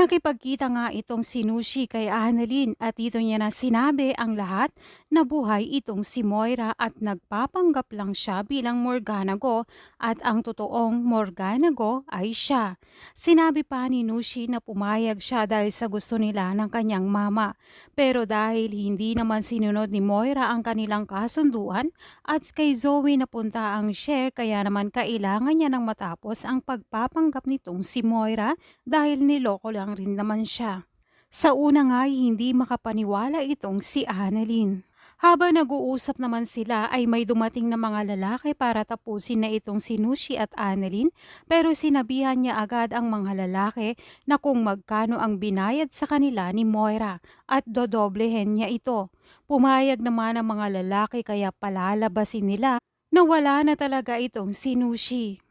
Nakipagkita nga itong si Nushi kay Annalyn at dito niya na sinabi ang lahat na buhay itong si Moira at nagpapanggap lang siya bilang Morganago at ang totoong Morganago ay siya. Sinabi pa ni Nushi na pumayag siya dahil sa gusto nila ng kanyang mama. Pero dahil hindi naman sinunod ni Moira ang kanilang kasunduan at kay Zoe napunta ang share kaya naman kailangan niya nang matapos ang pagpapanggap nitong si Moira dahil niloko lang rin naman siya. Sa una nga hindi makapaniwala itong si Annalyn. Habang nag-uusap naman sila ay may dumating na mga lalaki para tapusin na itong si Nushi at Annalyn pero sinabihan niya agad ang mga lalaki na kung magkano ang binayad sa kanila ni Moira at dodoblehin niya ito. Pumayag naman ang mga lalaki kaya palalabasin nila na wala na talaga itong si Nushi.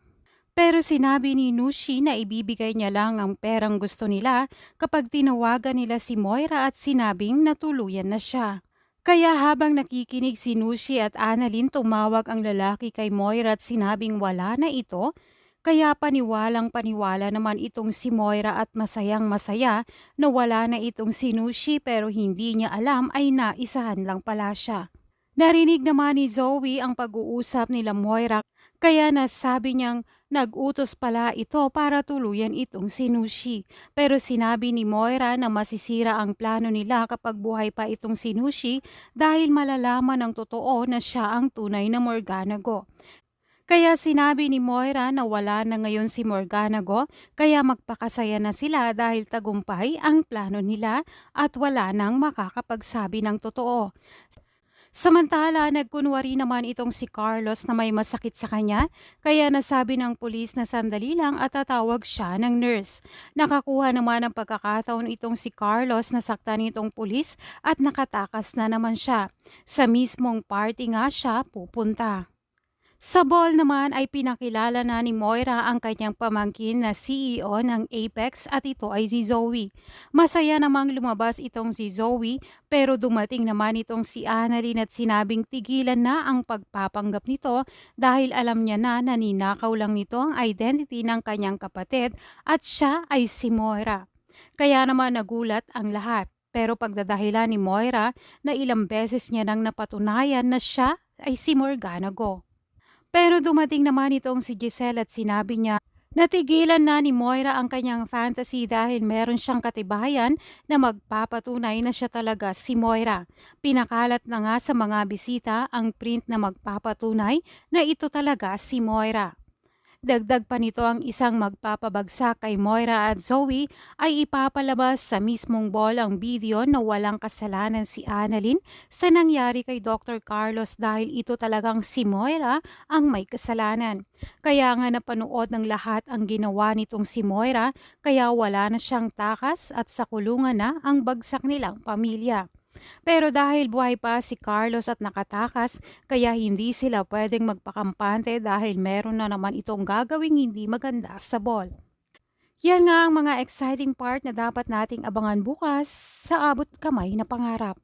Pero sinabi ni Nushi na ibibigay niya lang ang perang gusto nila kapag tinawagan nila si Moira at sinabing natuluyan na siya. Kaya habang nakikinig si Nushi at Annalyn tumawag ang lalaki kay Moira at sinabing wala na ito, kaya paniwalang paniwala naman itong si Moira at masayang masaya na wala na itong si Nushi pero hindi niya alam ay naisahan lang pala siya. Narinig naman ni Zoe ang pag-uusap nila Moira kaya nasabi niyang nag-utos pala ito para tuluyan itong si Nushi. Pero sinabi ni Moira na masisira ang plano nila kapag buhay pa itong si Nushi dahil malalaman ng totoo na siya ang tunay na Morganago. Kaya sinabi ni Moira na wala na ngayon si Morganago kaya magpakasaya na sila dahil tagumpay ang plano nila at wala nang makakapagsabi ng totoo. Samantala, nagkunwari naman itong si Carlos na may masakit sa kanya, kaya nasabi ng pulis na sandali lang at tatawag siya ng nurse. Nakakuha naman ng pagkakataon itong si Carlos na saktan itong pulis at nakatakas na naman siya. Sa mismong party nga siya pupunta. Sa ball naman ay pinakilala na ni Moira ang kanyang pamangkin na CEO ng Apex at ito ay si Zoe. Masaya namang lumabas itong si Zoe pero dumating naman itong si Annalyn at sinabing tigilan na ang pagpapanggap nito dahil alam niya na naninakaw lang nito ang identity ng kanyang kapatid at siya ay si Moira. Kaya naman nagulat ang lahat. Pero pagdadahilan ni Moira na ilang beses niya nang napatunayan na siya ay si Morgana Go. Pero dumating naman itong si Giselle at sinabi niya Natigilan na ni Moira ang kanyang fantasy dahil meron siyang katibayan na magpapatunay na siya talaga si Moira. Pinakalat na nga sa mga bisita ang print na magpapatunay na ito talaga si Moira. Dagdag pa nito ang isang magpapabagsak kay Moira at Zoe ay ipapalabas sa mismong ball ang video na walang kasalanan si Annalyn sa nangyari kay Dr. Carlos dahil ito talagang si Moira ang may kasalanan. Kaya nga napanood ng lahat ang ginawa nitong si Moira kaya wala na siyang takas at sa kulungan na ang bagsak nilang pamilya. Pero dahil buhay pa si Carlos at nakatakas, kaya hindi sila pwedeng magpakampante dahil meron na naman itong gagawing hindi maganda sa ball. Yan nga ang mga exciting part na dapat nating abangan bukas sa abot kamay na pangarap.